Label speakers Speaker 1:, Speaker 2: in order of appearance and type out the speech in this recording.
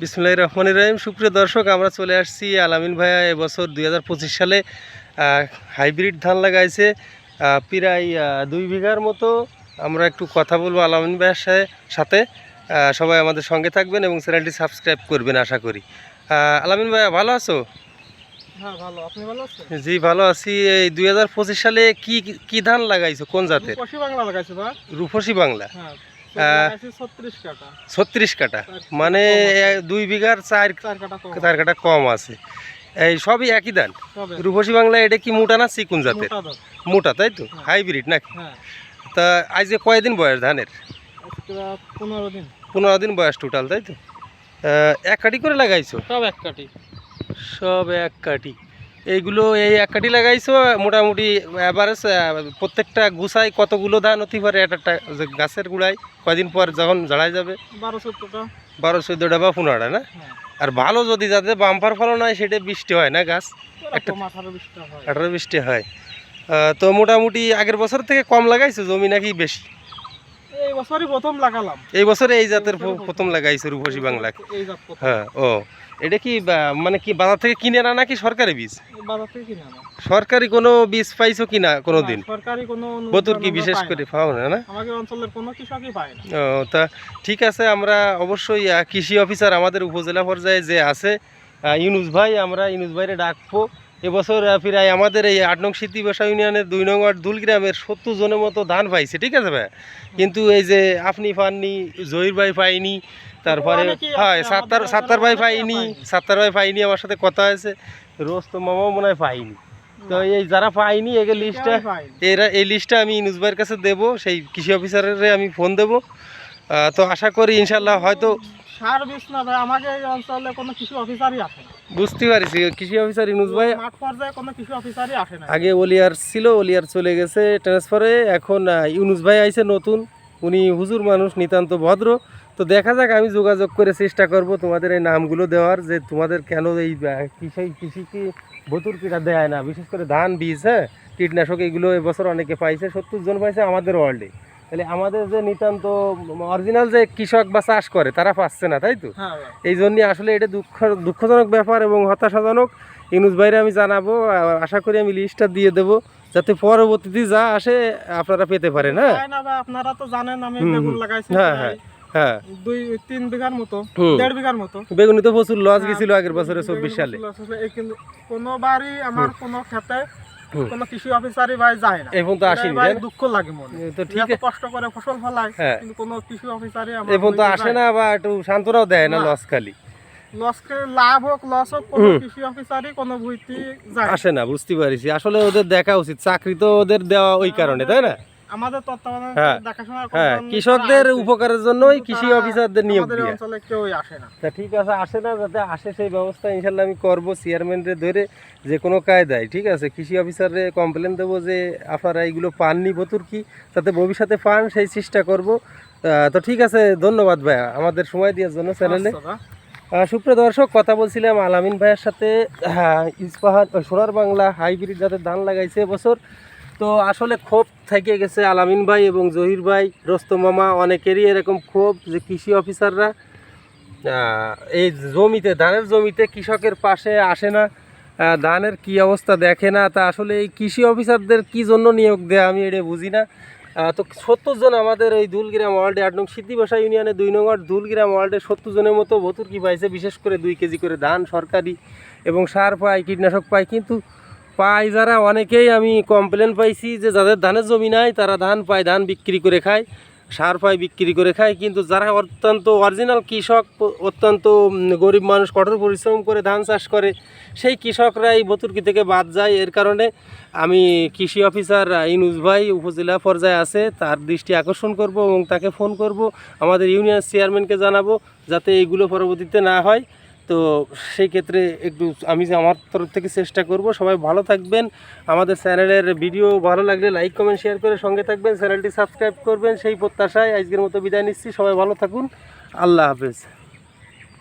Speaker 1: বিসমুল্লাহ রহমান রহিম। সুপ্রিয় দর্শক আমরা চলে আসছি আলামিন ভাইয়া এবছর দুই হাজার পঁচিশ সালে হাইব্রিড ধান লাগাইছে প্রায় দুই বিঘার মতো। আমরা একটু কথা বলব আলামিন ভাইয়ের সাথে। সবাই আমাদের সঙ্গে থাকবেন এবং চ্যানেলটি সাবস্ক্রাইব করবেন আশা করি। আলামিন ভাইয়া ভালো আছো?
Speaker 2: হ্যাঁ ভালো। আপনি ভালো আছেন?
Speaker 1: জি ভালো আছি। এই দুই হাজার পঁচিশ সালে কি কি ধান লাগাইছো? কোন জাতের?
Speaker 2: পশি বাংলা লাগাইছে
Speaker 1: রূপসী বাংলা।
Speaker 2: হ্যাঁ। ছত্রিশ কাটা
Speaker 1: মানে দুই বিঘার চার
Speaker 2: চার কাটা কম
Speaker 1: আছে। এই সবই একই ধান রূপসী বাংলা এটা কি মোটা না চিকুন জাতের?
Speaker 2: মোটা
Speaker 1: তাই তো?
Speaker 2: হ্যাঁ।
Speaker 1: হাইব্রিড নাকি?
Speaker 2: হ্যাঁ।
Speaker 1: তা আজকে কয়দিন বয়স ধানের?
Speaker 2: পনেরো দিন।
Speaker 1: পনেরো দিন বয়স টোটাল তাই তো? এক কাটি করে লাগাইছো?
Speaker 2: সব এক কাটি
Speaker 1: সব এক কাটি এইগুলো এই এক কাটি লাগাইছো মোটামুটি অ্যাভারেজ প্রত্যেকটা গুছায় কতগুলো ধান হতে পারে? একটা একটা গাছের গুড়ায় কয়দিন পর যখন ঝাড়াই যাবে?
Speaker 2: বারো চোদ্দটা।
Speaker 1: বারো চোদ্দোটা বা পনেরোটা না?
Speaker 2: হ্যাঁ।
Speaker 1: আর ভালো যদি যাতে বাম্পার ফলন হয় সেটা বৃষ্টি হয় না গাছ? একটা-
Speaker 2: হয়।
Speaker 1: আঠারো বৃষ্টি হয়। তো মোটামুটি আগের বছর থেকে কম লাগাইছো? জমি নাকি বেশি?
Speaker 2: এই বছরই প্রথম লাগালাম।
Speaker 1: এই বছরে এই জাতের প্রথম লাগাইছে রূপসী বাংলা হ্যাঁ ও। এটা কি মানে কি বাজার থেকে কিনে আনা নাকি সরকারি বীজ?
Speaker 2: বাজার থেকে কিনে আনা।
Speaker 1: সরকারি কোনো বীজ পাইছো কিনা কোনো দিন
Speaker 2: সরকারি কোনো
Speaker 1: বতুর কি বিশেষ করে পাও না না?
Speaker 2: আমাদের অঞ্চলের কোনো কৃষকই পায় না।
Speaker 1: ও তা ঠিক আছে আমরা অবশ্যই কৃষি অফিসার আমাদের উপজেলা পর্যায়ে যে আছে ইউনুস ভাই আমরা ইউনুস ভাইরে ডাকবো। এবছর প্রায় আমাদের এই আট নং স্মৃতি বসা ইউনিয়নের দুই নং ওয়ার্ড দুল গ্রামের সত্তর জনের মতো ধান পাইছে ঠিক আছে ভাই কিন্তু এই যে আপনি পাননি জহির ভাই পাইনি তারপরে হয় সাত্তার সাত্তার ভাই পাইনি। সাত্তার ভাই পাইনি আমার সাথে কথা হয়েছে রোজ তো মামাও মনে হয় পাইনি তো এই যারা পাইনি এগে লিস্টটা। এরা এই লিস্টটা আমি ইনুস ভাইয়ের কাছে দেবো সেই কৃষি অফিসারের আমি ফোন দেবো তো আশা করি ইনশাল্লাহ হয়তো
Speaker 2: সার বিষ না ভাই আমাকে এই অঞ্চলে কোনো কৃষি অফিসারই আসে না।
Speaker 1: বুঝতে পারছি কৃষি অফিসার ইনুস ভাই।
Speaker 2: মাঠ পর্যায়ে কোনো কৃষি অফিসারই আসে না।
Speaker 1: আগে ওলিয়ার ছিল ওলিয়ার চলে গেছে ট্রান্সফারে এখন ইউনুস ভাই আইছে নতুন। উনি হুজুর মানুষ নিতান্ত ভদ্র। তো দেখা যাক আমি যোগাযোগ করে চেষ্টা করব তোমাদের এই নামগুলো দেওয়ার যে তোমাদের কেন এই আহ, কৃষি কৃষিকে ভতুর কিটা দেয় না। বিশেষ করে ধান বীজ হ্যাঁ? কীটনাশক এগুলো এবছর অনেকে পাইছে সত্তর জন পাইছে আমাদের ওয়ার্ল্ডে তাহলে আমাদের যে নিতান্ত অরিজিনাল যে কৃষক বা চাষ করে তারা পাচ্ছে না তাই তো?
Speaker 2: হ্যাঁ
Speaker 1: এই জন্য আসলে এটা দুঃখ দুঃখজনক ব্যাপার এবং হতাশাজনক। ইনুস ভাইরে আমি জানাব আশা করি আমি লিস্টটা দিয়ে দেবো যাতে পরবর্তীতে যা আসে আপনারা পেতে পারেন হ্যাঁ?
Speaker 2: আপনারা তো জানেন আমি বেগুন লাগাইছি
Speaker 1: হ্যাঁ, হ্যাঁ
Speaker 2: দুই তিন বিঘার মতো দেড় বিঘার মতো।
Speaker 1: বেগুনি তো প্রচুর লস
Speaker 2: হ্যাঁ,
Speaker 1: গেছিল আগের বছরে চব্বিশ সালে।
Speaker 2: কোনোবারই আমার কোনো
Speaker 1: হুম।
Speaker 2: কোনো কৃষি অফিসারই ভাই যায় না।
Speaker 1: তো আসেনি
Speaker 2: ভাই দুঃখ লাগে মনে
Speaker 1: তো ঠিক
Speaker 2: কষ্ট করে ফসল ফলায়
Speaker 1: হ্যাঁ।
Speaker 2: কিন্তু কোনো কৃষি অফিসারই
Speaker 1: এই তো আসে না বা একটু শান্তরাও দেয় না। লস খালি।
Speaker 2: লাভ হোক লস হোক কোনো কৃষি অফিসারই কোনো ভুইতি
Speaker 1: আসে না বুঝতে পারিছি। আসলে ওদের দেখা উচিত। চাকরি তো ওদের দেওয়া ওই কারণে তাই না।
Speaker 2: আমাদের তত্ত্বাবধানে
Speaker 1: হ্যাঁ,
Speaker 2: দেখাশোনা
Speaker 1: হ্যাঁ কৃষকদের উপকারের জন্যই কৃষি অফিসারদের নিয়োগ দিয়ে।
Speaker 2: অঞ্চলে কেউই আসে না।
Speaker 1: তা ঠিক আছে আসে না যাতে আসে সেই ব্যবস্থা ইনশাল্লাহ আমি করব চেয়ারম্যানরে ধরে যে কোনো কায়দায় ঠিক আছে? কৃষি অফিসারে কমপ্লেন দেবো যে আপনারা এইগুলো পাননি বতুর কি? যাতে ভবিষ্যতে পান সেই চেষ্টা করব। তো ঠিক আছে ধন্যবাদ ভাইয়া। আমাদের সময় দেওয়ার জন্য চ্যানেলে সুপ্রিয় দর্শক কথা বলছিলাম আলামিন ভাইয়ের সাথে। ইস্পাহান সোনার বাংলা হাইব্রিড যাদের ধান লাগাইছে এবছর তো আসলে ক্ষোভ থেকে গেছে আলামিন ভাই এবং জহির ভাই রোস্তম মামা, অনেকেরই এরকম ক্ষোভ যে কৃষি অফিসাররা এই জমিতে, ধানের জমিতে কৃষকের পাশে আসে না ধানের কি অবস্থা দেখে না, তা আসলে এই কৃষি অফিসারদের কি জন্য নিয়োগ দেয় আমি এটা বুঝি না। তো সত্তর জন আমাদের এই দুলগ্রাম ওয়ার্ল্ডে, আট নং সিদ্ধিবাসা ইউনিয়নে, দুই নং দুলগ্রাম ওয়ার্ল্ডে সত্তর জনের মতো ভতুর কি পাইছে, বিশেষ করে দুই কেজি করে ধান সরকারি এবং সার পায়, কীটনাশক পায়, কিন্তু পায় যারা, অনেকেই আমি কমপ্লেন পাইছি যে যাদের ধানের জমি নাই, তারা ধান পায়, ধান বিক্রি করে খায়, সার পায়, বিক্রি করে খায়। কিন্তু যারা অত্যন্ত অরিজিনাল কৃষক, অত্যন্ত গরিব মানুষ, কঠোর পরিশ্রম করে ধান চাষ করে, সেই কৃষকরা এই বতুর্কি থেকে বাদ যায়। এর কারণে আমি কৃষি অফিসার ইনুস ভাই উপজেলা পর্যায়ে আছে, তার দৃষ্টি আকর্ষণ করব এবং তাকে ফোন করব। আমাদের ইউনিয়ন চেয়ারম্যানকে জানাব, যাতে এইগুলো পরবর্তীতে না হয়। তো সেই ক্ষেত্রে একটু আমি যে আমার তরফ থেকে চেষ্টা করব। সবাই ভালো থাকবেন। আমাদের চ্যানেলের ভিডিও ভালো লাগলে লাইক, কমেন্ট, শেয়ার করে সঙ্গে থাকবেন। চ্যানেলটি সাবস্ক্রাইব করবেন। সেই প্রত্যাশায় আজকের মতো বিদায় নিচ্ছি। সবাই ভালো থাকুন। আল্লাহ হাফেজ।